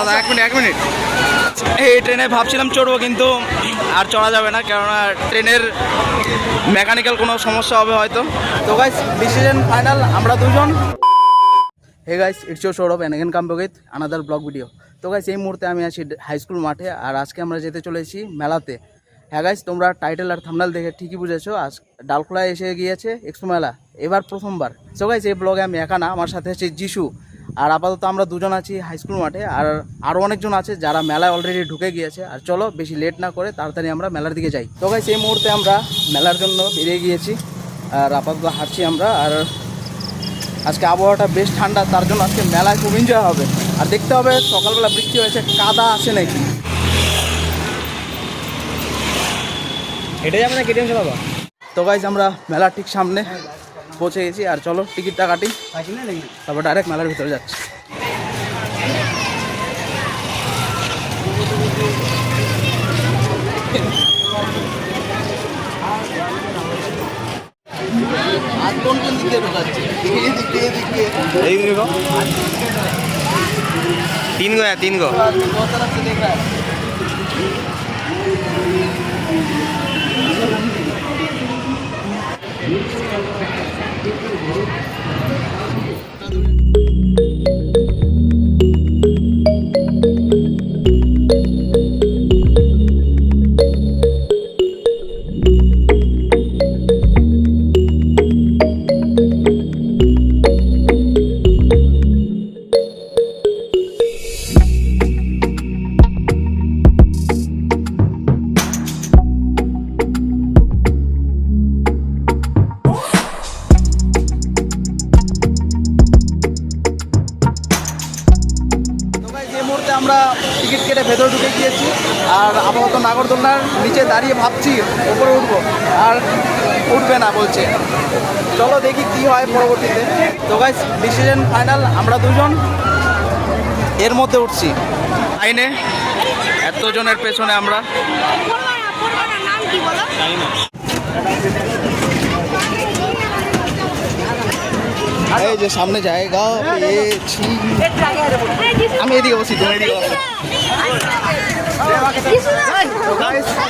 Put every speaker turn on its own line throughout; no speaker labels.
দাঁড়া এক মিনিট এক মিনিট। এই ট্রেনে ভাবছিলাম চড়বো কিন্তু আর চড়া যাবে না কেননা ট্রেনের মেকানিক্যাল কোনো সমস্যা হবে হয়তো। তো গাইস ডিসিশন ফাইনাল আমরা দুজন। Hey guys it's your Sourav and again come with another vlog video তো গাইস এই মুহূর্তে আমি আছি হাই স্কুল মাঠে আর আজকে আমরা যেতে চলেছি মেলাতে। হ্যাঁ গাইস তোমরা টাইটেল আর থামনাল দেখে ঠিকই বুঝেছ আজ ডালখোলায় এসে গিয়েছে এক্সপো মেলা এবার প্রথমবার। সো গাইস এই ব্লগে আমি একা না আমার সাথে আছে যিশু আর আপাতত আমরা দুজন আছি হাই স্কুল মাঠে আর আরও অনেকজন আছে যারা মেলায় অলরেডি ঢুকে গিয়েছে। আর চলো বেশি লেট না করে তাড়াতাড়ি আমরা মেলার দিকে যাই। তো গাইস এই মুহূর্তে আমরা মেলার জন্য বেরিয়ে গিয়েছি আর আপাতত হাঁটছি আমরা আর আজকে আবহাওয়াটা বেশ ঠান্ডা তার জন্য আজকে মেলায় খুব এনজয় হবে। আর দেখতে হবে সকালবেলা বৃষ্টি হয়েছে কাদা আছে নাকি?
হেঁটে যাবে না কেটিএম চালাবো
তো গাইজ আমরা মেলার ঠিক সামনে পৌঁছে গেছি আর চলো টিকিটটা কাটি। তারপর ডাইরেক্ট মেলার ভিতরে যাচ্ছি।
তিন গো তিন
ভেতরে ঢুকে গিয়েছি। আর আপাতত নাগরদোলনার নিচে দাঁড়িয়ে ভাবছি ওপরে উঠবো। আর উঠবে না বলছে। চলো দেখি কি হয় পরবর্তীতে। তো গাইস ডিসিশন ফাইনাল আমরা দুজন এর মধ্যে উঠছি। আইনে এতজনের পেছনে আমরা
পড়বা না পড়বা না নাম কি বলো
এই যে সামনে জায়গা আমি এদিকে বসি, তুমি এদিকে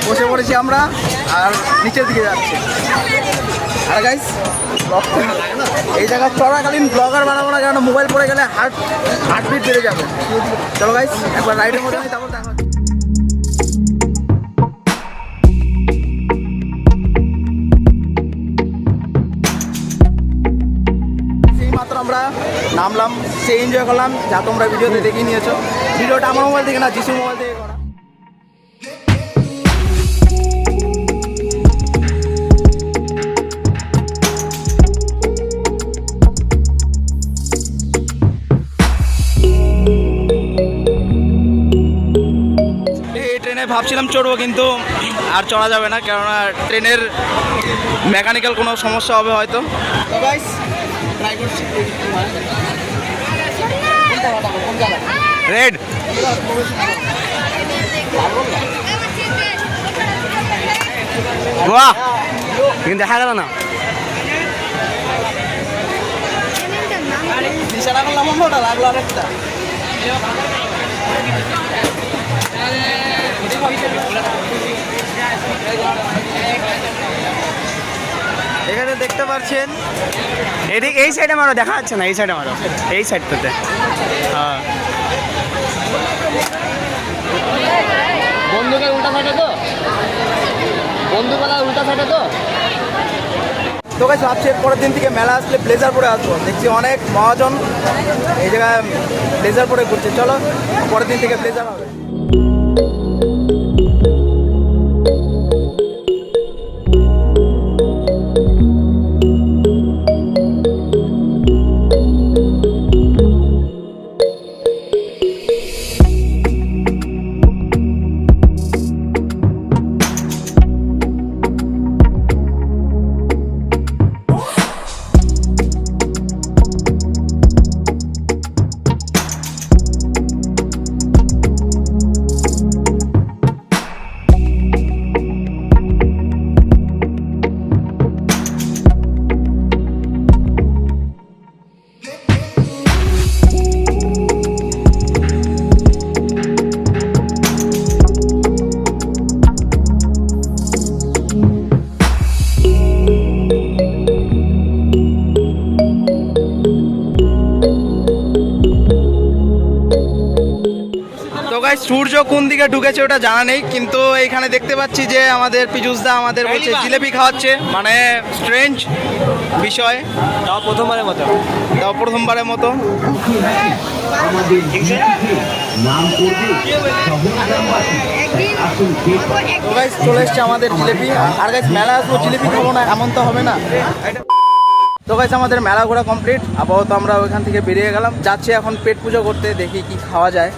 বসো। পড়েছি আমরা, আর নিচের দিকে যাচ্ছি। আর গাইস এই জায়গায় চলাকালীন ব্লগার বানাবো না কেন? মোবাইল পড়ে গেলে হার্ট হার্টবিট বেড়ে যাবে। চলো গাইস একবার রাইডের মধ্যে তারপর দেখা নামলাম সে এনজয় করলাম, যা তোমরা ভিডিওতে দেখে নিয়েছো। ভিডিওটা আমার মোবাইল থেকে না যিশু মোবাইল থেকে করা। ভাবছিলাম চড়বো কিন্তু আর চড়া যাবে না, কেননা ট্রেনের মেকানিক্যাল কোনো সমস্যা হবে হয়তো।
রেড বাহ কিন্তু দেখা গেল না
লাগল আরেকটা
এখানে দেখতে পাচ্ছেন এদিক এই সাইডে মারো দেখা যাচ্ছে না এই সাইডে মারো এই সাইডটাতে হ্যাঁ।
বন্দুকের উল্টা সাইডে তো? বন্দুকওয়ালা উল্টা সাইডে তো?
তো গাছ ভাবছি পরের দিন থেকে মেলা আসলে ব্লেজার পরে আসব। দেখছি অনেক মহাজন এই জায়গায় ব্লেজার পরে ঘুরছে। চলো পরের দিন থেকে ব্লেজার হবে। Música গাইস সূর্য কোন দিকে ঢুকেছে ওটা জানা নেই কিন্তু এইখানে দেখতে পাচ্ছি যে আমাদের পিজুসদা আমাদের বলছে জিলেপি খাওয়াচ্ছে। মানে স্ট্রেঞ্জ বিষয়।
তাও প্রথমবারের মতো।
তাও প্রথমবারের মতো। চলে এসছে আমাদের জিলেপি। আর গাইস মেলা আসব জিলেপি খাব না এমন তো হবে না। তো গাইস আমাদের মেলা ঘোরা কমপ্লিট আপাতত আমরা ওইখান থেকে বেরিয়ে গেলাম। যাচ্ছি এখন পেট পুজো করতে দেখি কি খাওয়া যায়।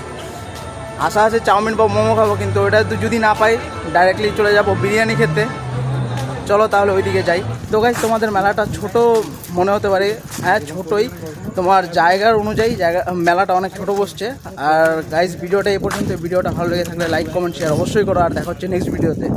আশা আছে চাউমিন বা মোমো খাব, কিন্তু ওটা তো যদি না পাই ডাইরেক্টলি চলে যাব বিরিয়ানি খেতে। চলো তাহলে ওইদিকে যাই। তো গাইস তোমাদের মেলাটা ছোট মনে হতে পারে। হ্যাঁ ছোটই। তোমার জায়গার অনুযায়ী জায়গা, মেলাটা অনেক ছোট বসছে। আর গাইজ ভিডিওটা এই পর্যন্ত। ভিডিওটা ভালো লেগে থাকলে লাইক কমেন্ট শেয়ার অবশ্যই করো। আর দেখা হচ্ছে নেক্সট ভিডিওতে